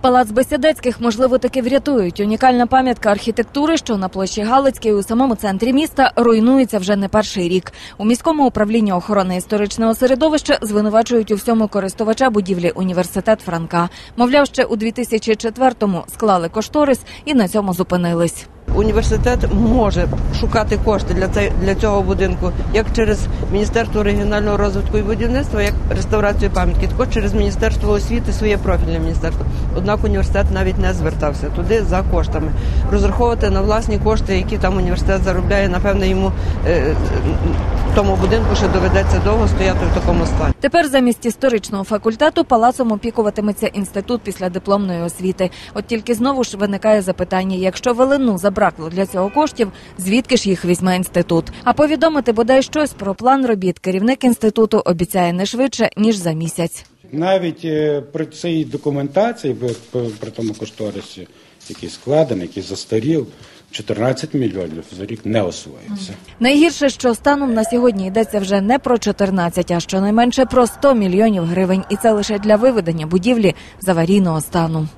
Палац Бесідецьких, можливо, таки врятують. Унікальна пам'ятка архітектури, що на площі Галицькій у самому центрі міста, руйнується вже не перший рік. У міському управлінні охорони історичного середовища звинувачують у всьому користувача будівлі університет Франка. Мовляв, ще у 2004-му склали кошторис і на цьому зупинились. Університет може шукати кошти для цей- для цього будинку як через Міністерство регіонального розвитку і будівництва, як реставрацію пам'ятки, також через Міністерство освіти, своє профільне міністерство. Однак університет навіть не звертався туди за коштами. Розраховувати на власні кошти, які там університет заробляє, напевне, йому е, тому будинку ще доведеться довго стояти в такому стані. Тепер замість історичного факультету палацом опікуватиметься інститут після дипломної освіти. От тільки знову ж виникає запитання: якщо велину забракло для цього коштів, звідки ж їх візьме інститут? А повідомити бодай щось про план робіт керівник інституту обіцяє не швидше ніж за місяць. Навіть е, при цій документації, при, тому кошторисі, який складений, який застарів, 14 мільйонів за рік не освоїться. Найгірше, що станом на сьогодні йдеться вже не про 14, а щонайменше про 100 мільйонів гривень, і це лише для виведення будівлі з аварійного стану.